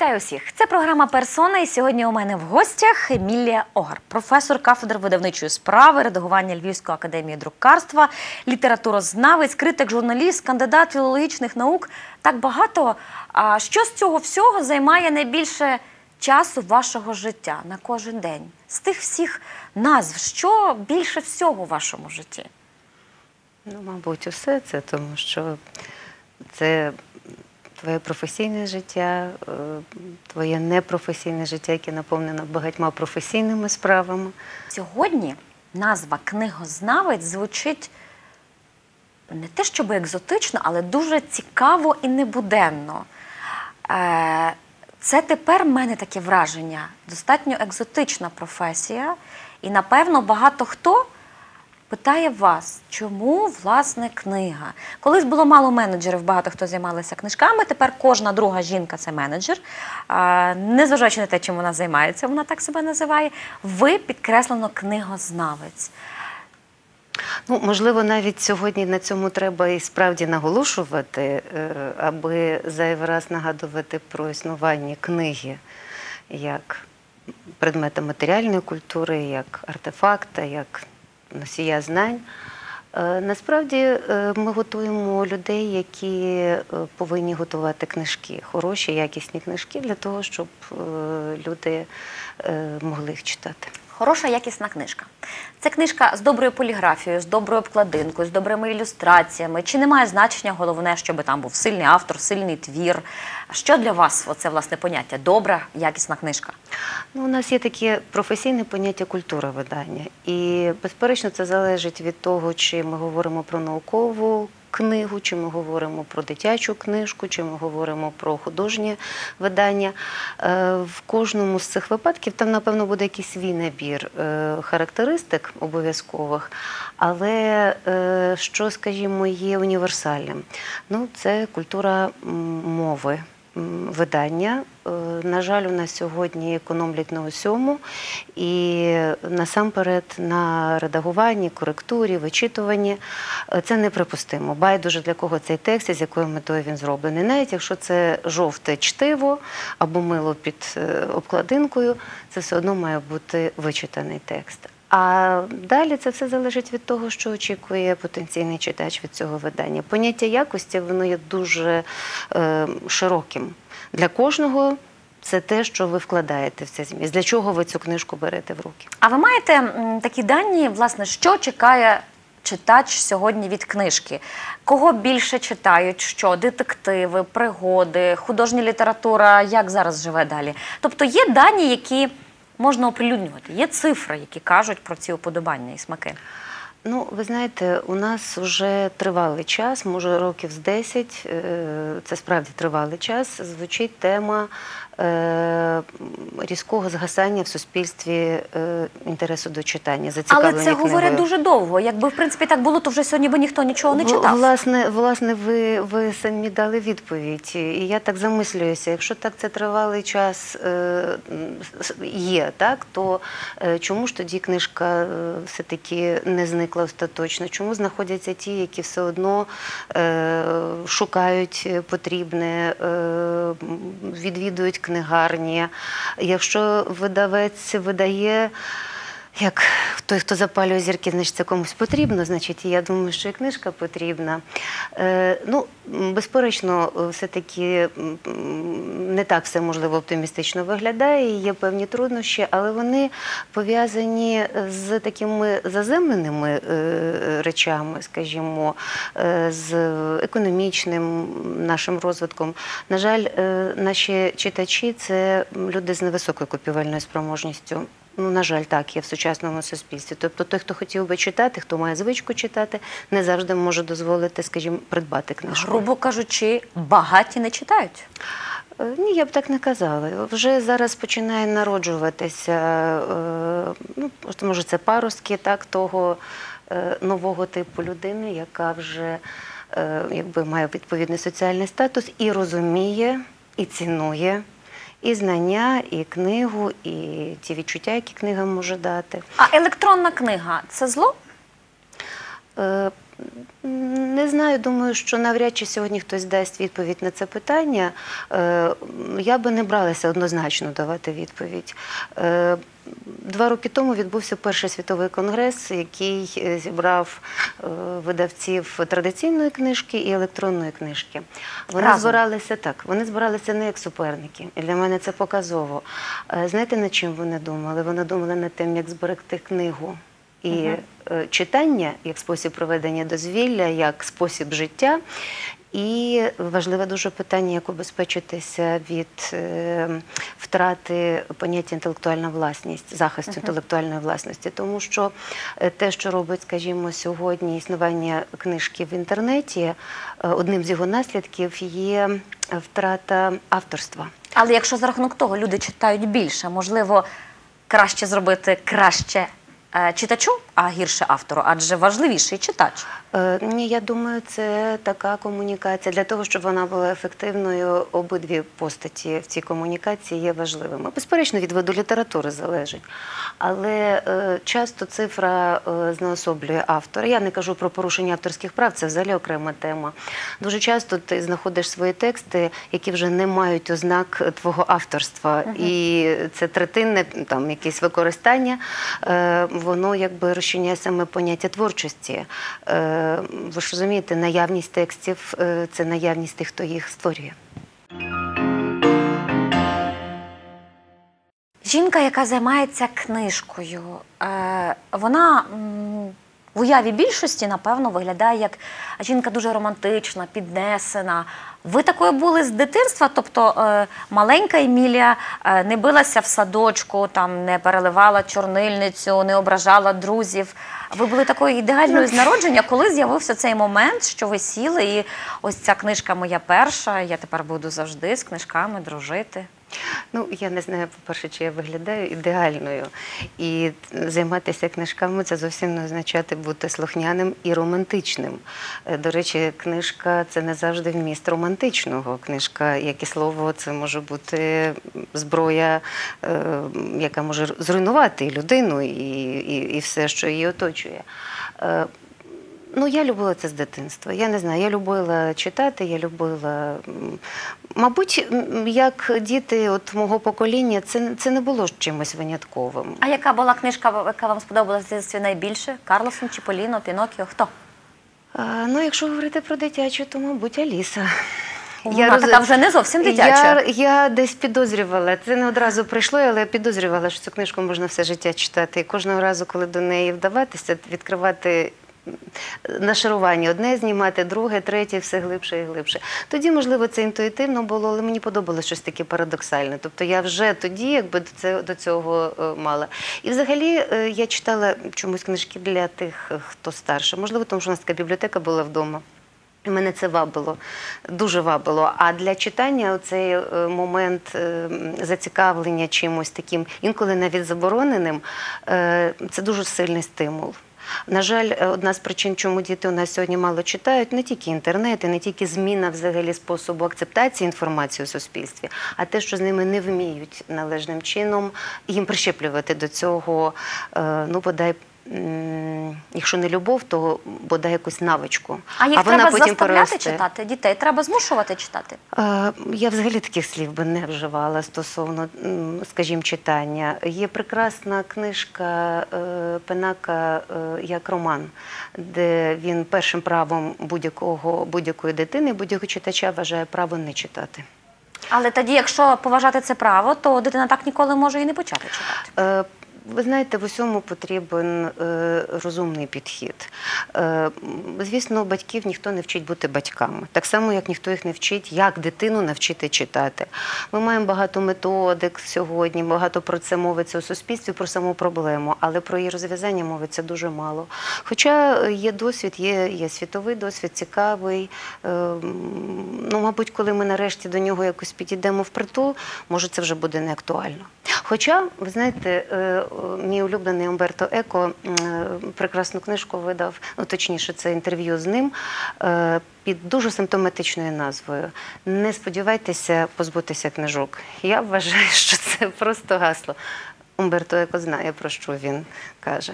Вітаю всіх! Це програма Персона. І сьогодні у мене в гостях Емілія Огар, професор кафедри видавничої справи, редагування Львівської академії друкарства, літературознавець, критик, журналіст, кандидат філологічних наук. Так багато. А що з цього всього займає найбільше часу вашого життя на кожен день? З тих всіх назв, що більше всього в вашому житті? Ну, мабуть, усе це, тому що це твоє професійне життя, е, твоє непрофесійне життя, яке наповнено багатьма професійними справами. Сьогодні назва книгознавець звучить не те, щоб екзотично, але дуже цікаво і небуденно. Е, Це тепер в мене таке враження. Достатньо екзотична професія. І, напевно, багато хто питає вас, чому власне книга? Колись було мало менеджерів, багато хто займалися книжками. Тепер кожна друга жінка це менеджер. Незважаючи на те, чим вона займається, вона так себе називає. Ви підкреслено книгознавець. Ну, можливо, навіть сьогодні на цьому треба і справді наголошувати, е, аби зайвий раз нагадувати про існування книги як предмета матеріальної культури, як артефакта, як носія знань. Е, Насправді е, ми готуємо людей, які е, повинні готувати книжки, хороші, якісні книжки для того, щоб люди могли їх читати. Хороша якісна книжка. Це книжка з доброю поліграфією, з доброю обкладинкою, з добрими ілюстраціями. Чи не має значення головне, щоб там був сильний автор, сильний твір? Що для вас оце власне поняття? Добра, якісна книжка? Ну, у нас є таке професійне поняття культура видання. І, безперечно, це залежить від того, чи ми говоримо про наукову книгу, чи ми говоримо про дитячу книжку, чи ми говоримо про художнє видання. Е, В кожному з цих випадків там, напевно, буде якийсь свій набір е, характеристик обов'язкових. Але е, що, скажімо, є універсальним? Ну, це культура мови видання. Е, На жаль, у нас сьогодні економлять на усьому, і насамперед на редагуванні, коректурі, вичитуванні Е, це неприпустимо. Байдуже для кого цей текст з якою метою він зроблений. Навіть якщо це жовте чтиво або мило під е, обкладинкою, це все одно має бути вичитаний текст. А далі це все залежить від того, що очікує потенційний читач від цього видання. Поняття якості воно є дуже е, широким. Для кожного це те, що ви вкладаєте в цей зміст. Для чого ви цю книжку берете в руки? А ви маєте такі дані, власне, що чекає читач сьогодні від книжки? Кого більше читають? Що детективи, пригоди, художня література, як зараз живе далі? Тобто є дані, які можна оприлюднювати, є цифри, які кажуть про ці уподобання і смаки. Ну, ви знаєте, у нас вже тривалий час, може років з 10, е, це справді тривалий час, звучить тема різкого згасання в суспільстві е, інтересу до читання, Але це говорять дуже довго. Якби в принципі так було, то вже сьогодні би ніхто нічого не читав. Власне, власне, ви, ви самі дали відповідь. І я так замислююся, якщо так це тривалий час е, є, так, то е, чому ж тоді книжка е, все-таки не зникла остаточно? Чому знаходяться ті, які все одно е, шукають потрібне, е, відвідують книгарні? Якщо видавець видає. Як той, хто запалює зірки, значить це комусь потрібно, значить, я думаю, що і книжка потрібна. Е, ну, безперечно, все-таки не так все можливо оптимістично виглядає, є певні труднощі, але вони пов'язані з такими заземленими е, речами, скажімо, е, з економічним нашим розвитком. На жаль, е, наші читачі це люди з невисокою купівельною спроможністю. Ну, на жаль, так є в сучасному суспільстві. Тобто той, хто хотів би читати, хто має звичку читати, не завжди може дозволити, скажімо, придбати книжку. Грубо кажучи, багаті не читають. Е, Ні, я б так не казала. Вже зараз починає народжуватися, е, ну, може, це паростки так, того е, нового типу людини, яка вже якби, має відповідний соціальний статус і розуміє, і цінує і знання, і книгу, і ті відчуття, які книга може дати. А електронна книга це зло? Е, Не знаю, думаю, що навряд чи сьогодні хтось дасть відповідь на це питання. Е, Я би не бралася однозначно давати відповідь. Е, Два роки тому відбувся перший світовий конгрес, який е, зібрав видавців традиційної книжки і електронної книжки. Вони Разом. збиралися так. Вони збиралися не як суперники. І для мене це показово. Знаєте, над чим вони думали? Вони думали над тим, як зберегти книгу. І е, читання як спосіб проведення дозвілля, як спосіб життя. І важливе дуже питання, як убезпечитися від е, втрати поняття інтелектуальна власність, захисту інтелектуальної власності. Тому що е, те, що робить, скажімо, сьогодні існування книжки в інтернеті, одним з його наслідків є втрата авторства. Але якщо за рахунок того люди читають більше, можливо, краще зробити краще читачу, а гірше автору, адже важливіший читач. Е, Ні, я думаю, це така комунікація. Для того, щоб вона була ефективною, обидві постаті в цій комунікації є важливими. Безперечно, від виду літератури залежить. Але е, часто цифра е, знеособлює автора. Я не кажу про порушення авторських прав, це взагалі окрема тема. Дуже часто ти знаходиш свої тексти, які вже не мають ознак твого авторства. І це третинне там якесь використання, е, воно якби розчиняє саме поняття творчості. Е, Ви ж розумієте, наявність текстів е, це наявність тих, хто їх створює. Жінка, яка займається книжкою, е, вона в уяві більшості, напевно, виглядає як жінка дуже романтична, піднесена. Ви такою були з дитинства, тобто е, маленька Емілія е, не билася в садочку, там не переливала чорнильницю, не ображала друзів. Ви були такою ідеальною з народження, коли з'явився цей момент, що ви сіли, і ось ця книжка моя перша. Я тепер буду завжди з книжками дружити. Ну, я не знаю, по-перше, чи я виглядаю ідеальною. І займатися книжками це зовсім не означати бути слухняним і романтичним. Е, До речі, книжка це не завжди вміст романтичного. Книжка, як і слово, це може бути зброя, е, яка може зруйнувати людину, і, все, що її оточує. Ну, я любила це з дитинства. Я не знаю, я любила читати, я любила. Мабуть, як діти от мого покоління, це, це не було чимось винятковим. А яка була книжка, яка вам сподобалася найбільше? Карлсон, Чіполіно, Пінокіо? Хто? А, ну, якщо говорити про дитячу, то, мабуть, Аліса. Вона роз- така вже не зовсім дитяча. Я, я десь підозрювала, це не одразу прийшло, але я підозрювала, що цю книжку можна все життя читати. І кожного разу, коли до неї вдаватися, відкривати нашарування, одне знімати, друге, третє, все глибше і глибше. Тоді, можливо, це інтуїтивно було, але мені подобалося щось таке парадоксальне. Тобто я вже тоді якби до цього е, мала. І взагалі е, я читала чомусь книжки для тих, е, хто старше. Можливо, тому що у нас така бібліотека була вдома. Мене це вабило, дуже вабило. А для читання цей момент зацікавлення чимось таким, інколи навіть забороненим, це дуже сильний стимул. На жаль, е, одна з причин, чому діти у нас сьогодні мало читають, не тільки інтернет, і не тільки зміна взагалі способу акцептації інформації у суспільстві, а те, що з ними не вміють належним чином їм прищеплювати до цього, е, ну бодай. Якщо не любов, то бодай якусь навичку. А їх вона треба потім заставляти переросте. читати дітей, треба змушувати читати. Е, Я взагалі таких слів би не вживала стосовно, скажімо, читання. Є прекрасна книжка е, Пенака е, як роман, де він першим правом будь-якого будь-якої дитини, будь-якого читача вважає право не читати. Але тоді, якщо поважати це право, то дитина так ніколи може і не почати читати. Ви знаєте, в усьому потрібен е, розумний підхід. Е, звісно, батьків ніхто не вчить бути батьками, так само, як ніхто їх не вчить, як дитину навчити читати. Ми маємо багато методик сьогодні, багато про це мовиться у суспільстві, про саму проблему, але про її розв'язання мовиться дуже мало. Хоча е, є досвід, є, є світовий досвід, цікавий. Ну, мабуть, коли ми нарешті до нього якось підійдемо впритул, може це вже буде не актуально. Хоча, ви знаєте, мій улюблений Умберто Еко е, прекрасну книжку видав, ну точніше, це інтерв'ю з ним е, під дуже симптоматичною назвою Не сподівайтеся позбутися книжок. Я вважаю, що це просто гасло. Умберто Еко знає, про що він каже.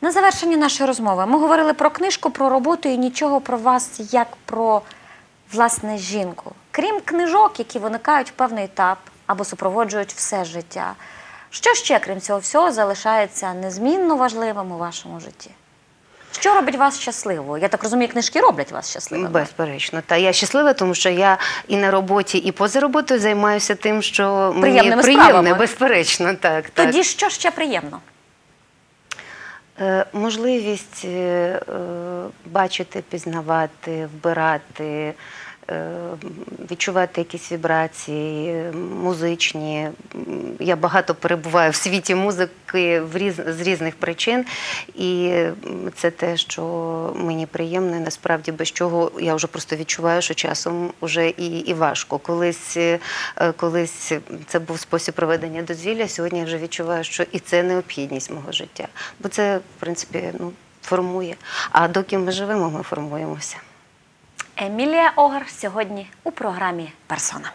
На завершення нашої розмови ми говорили про книжку, про роботу і нічого про вас як про власне жінку. Крім книжок, які виникають в певний етап або супроводжують все життя. Що ще, крім цього всього, залишається незмінно важливим у вашому житті? Що робить вас щасливою? Я так розумію, книжки роблять вас щасливими. Безперечно. Та я щаслива, тому що я і на роботі, і поза роботою займаюся тим, що мені Приємними приємне, справами. безперечно. Так, так. Тоді що ще приємно? Е, Можливість е, е, бачити, пізнавати, вбирати, відчувати якісь вібрації е, музичні. Я багато перебуваю в світі музики з різних причин, і це те, що мені приємно, і насправді без чого я вже просто відчуваю, що часом вже і, і важко. Колись, е, колись це був спосіб проведення дозвілля, сьогодні я вже відчуваю, що і це необхідність мого життя. Бо це, в принципі, ну, формує. А доки ми живемо, ми формуємося. Емілія Огар сьогодні у програмі Персона.